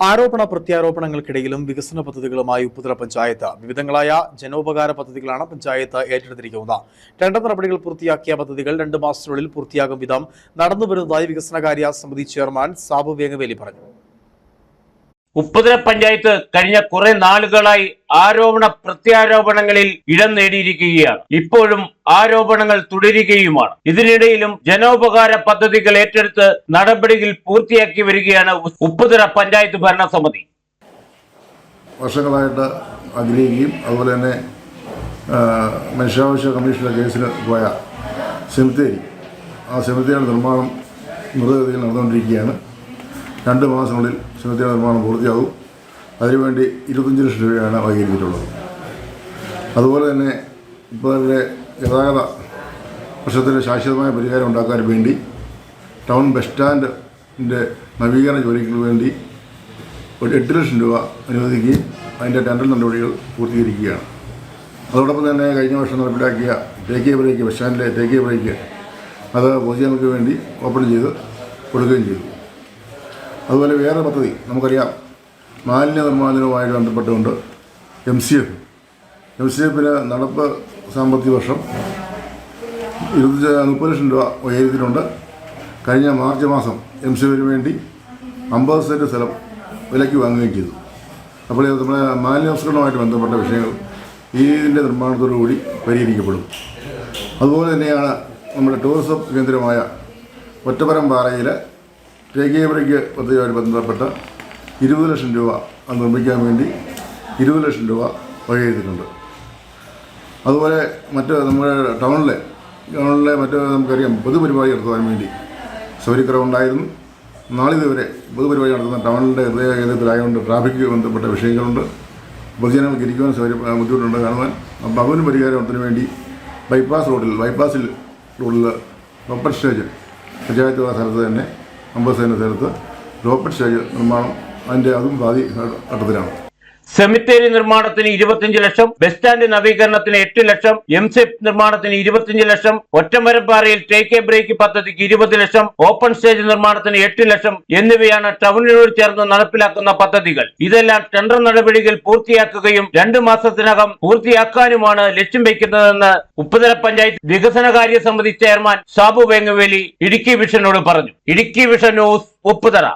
ആരോപണ പ്രത്യാരോപണങ്ങൾക്കിടയിലും വികസന പദ്ധതികളുമായി ഉപ്പുതല പഞ്ചായത്ത്. വിവിധങ്ങളായ ജനോപകാര പദ്ധതികളാണ് പഞ്ചായത്ത് ഏറ്റെടുത്തിരിക്കുന്നത്. ടെൻഡർ നടപടികൾ പൂർത്തിയാക്കിയ പദ്ധതികൾ രണ്ട് മാസത്തിനുള്ളിൽ പൂർത്തിയാകും വിധം നടന്നുവരുന്നതായി വികസനകാര്യ സമിതി ചെയർമാൻ സാബു വേങ്ങവേലി പറഞ്ഞു. ഉപ്പുതല പഞ്ചായത്ത് കഴിഞ്ഞ കുറെ നാളുകളായി ആരോപണ പ്രത്യാരോപണങ്ങളിൽ ഇടം നേടിയിരിക്കുകയാണ്. ഇപ്പോഴും ആരോപണങ്ങൾ തുടരുകയുമാണ്. ഇതിനിടയിലും ജനോപകാര പദ്ധതികൾ ഏറ്റെടുത്ത് നടപടികൾ പൂർത്തിയാക്കി വരികയാണ് ഉപ്പുതല പഞ്ചായത്ത് ഭരണസമിതി. വർഷങ്ങളായിട്ട് ആഗ്രഹിക്കുകയും അതുപോലെ തന്നെ മനുഷ്യാവകാശ കമ്മീഷന്റെ കേസിന് പോയ സെമിത്തേരി. ആ സെമിത്തേരിയുടെ നിർമ്മാണം മൃതഗതിയിൽ നടന്നുകൊണ്ടിരിക്കുകയാണ്. രണ്ട് മാസങ്ങളിൽ സെമിത്തേരി നിർമ്മാണം പൂർത്തിയാകും. അതിനുവേണ്ടി ഇരുപത്തഞ്ച് ലക്ഷം രൂപയാണ് വൈകിരിച്ചിട്ടുള്ളത് അതുപോലെ തന്നെ ഇപ്പോൾ തന്നെ ഗതാഗത പ്രശ്നത്തിന് ശാശ്വതമായ പരിഹാരം ഉണ്ടാക്കാൻ വേണ്ടി ടൗൺ ബസ് സ്റ്റാൻഡിന്റെ നവീകരണ ജോലിക്ക് വേണ്ടി ഒരു എട്ട് ലക്ഷം രൂപ അനുവദിക്കുകയും അതിന്റെ ടെൻഡർ നടപടികൾ പൂർത്തീകരിക്കുകയാണ്. അതോടൊപ്പം തന്നെ കഴിഞ്ഞ വർഷം നടപ്പിലാക്കിയ തേക്കിയ ബ്രേക്ക് ബസ് സ്റ്റാൻഡിലെ തേക്കിയ ബ്രേക്ക് അത് പൊതുജനങ്ങൾക്ക് വേണ്ടി ഓപ്പൺ ചെയ്ത് കൊടുക്കുകയും ചെയ്തു. അതുപോലെ വേറെ പദ്ധതി നമുക്കറിയാം. മാലിന്യ നിർമ്മാർജനവുമായിട്ട് ബന്ധപ്പെട്ടുകൊണ്ട് M C F. M C എഫിന് നടപ്പ് സാമ്പത്തിക വർഷം ഇരുപത്തി മുപ്പത് ലക്ഷം രൂപ ഉയരത്തിലുണ്ട് കഴിഞ്ഞ മാർച്ച് മാസം എം സി എഫിന് വേണ്ടി അമ്പത് സെന്റ് സ്ഥലം വിലയ്ക്ക് വാങ്ങുകയും ചെയ്തു. അപ്പോൾ നമ്മുടെ മാലിന്യ സംസ്കരണവുമായിട്ട് ബന്ധപ്പെട്ട വിഷയങ്ങൾ ഇതിന്റെ നിർമ്മാണത്തോടുകൂടി പരിഹരിക്കപ്പെടും. അതുപോലെ തന്നെയാണ് നമ്മുടെ ടൂറിസം കേന്ദ്രമായ ഒറ്റപ്പരം പാറയിൽ ടേക്കേബ്രയ്ക്ക് പദ്ധതിയുമായി ബന്ധപ്പെട്ട് ഇരുപത് ലക്ഷം രൂപ അത് നിർമ്മിക്കാൻ വേണ്ടി ഇരുപത് ലക്ഷം രൂപ വകയിരുത്തിയിട്ടുണ്ട്. അതുപോലെ മറ്റ് നമ്മുടെ ടൗണിലെ ടൗണിലെ മറ്റ് നമുക്കറിയാം പൊതുപരിപാടി നടത്തുവാൻ വേണ്ടി സൗകര്യക്കുറവുണ്ടായിരുന്നു നാളിതുവരെ പൊതുപരിപാടി നടത്തുന്ന ടൗണിന്റെ ഹൃദയ കേന്ദ്രത്തിലായതുകൊണ്ട് ട്രാഫിക് ബന്ധപ്പെട്ട വിഷയങ്ങളുണ്ട്. പൊതുജനങ്ങൾക്ക് ഇരിക്കുവാൻ സൗകര്യം ബുദ്ധിമുട്ടുണ്ട് കാണുവാൻ. അപ്പോൾ അവന് പരിഹാരത്തിന് വേണ്ടി ബൈപ്പാസ് റോഡിൽ ബൈപ്പാസിൽ റോഡിൽ റോപ്പർ സ്റ്റേജ് പഞ്ചായത്ത് സ്ഥലത്ത് തന്നെ അമ്പത് സ്ഥലത്ത് റോപ്പർ സ്റ്റേജ് നിർമ്മാണം അതിന്റെ അതും പാതി ഘട്ടത്തിലാണ്. സെമിത്തേരി നിർമ്മാണത്തിന് ഇരുപത്തിയഞ്ച് ലക്ഷം ബസ് സ്റ്റാൻഡ് നവീകരണത്തിന് എട്ട് ലക്ഷം എം നിർമ്മാണത്തിന് ഇരുപത്തിയഞ്ച് ലക്ഷം ഒറ്റമരപ്പാറയിൽ ടേക്ക് എ ബ്രേക്ക് പദ്ധതിക്ക് ഇരുപത് ലക്ഷം ഓപ്പൺ സ്റ്റേജ് നിർമ്മാണത്തിന് എട്ട് ലക്ഷം എന്നിവയാണ് ടൗണിനോട് ചേർന്ന് നടപ്പിലാക്കുന്ന പദ്ധതികൾ. ഇതെല്ലാം ടെൻഡർ നടപടികൾ പൂർത്തിയാക്കുകയും രണ്ടു മാസത്തിനകം പൂർത്തിയാക്കാനുമാണ് ലക്ഷ്യം വയ്ക്കുന്നതെന്ന് ഉപ്പുതല പഞ്ചായത്ത് വികസനകാര്യ സമിതി ചെയർമാൻ സാബു വേങ്ങവേലി ഇടുക്കി വിഷനോട് പറഞ്ഞു. Idukki vision news Upputhara.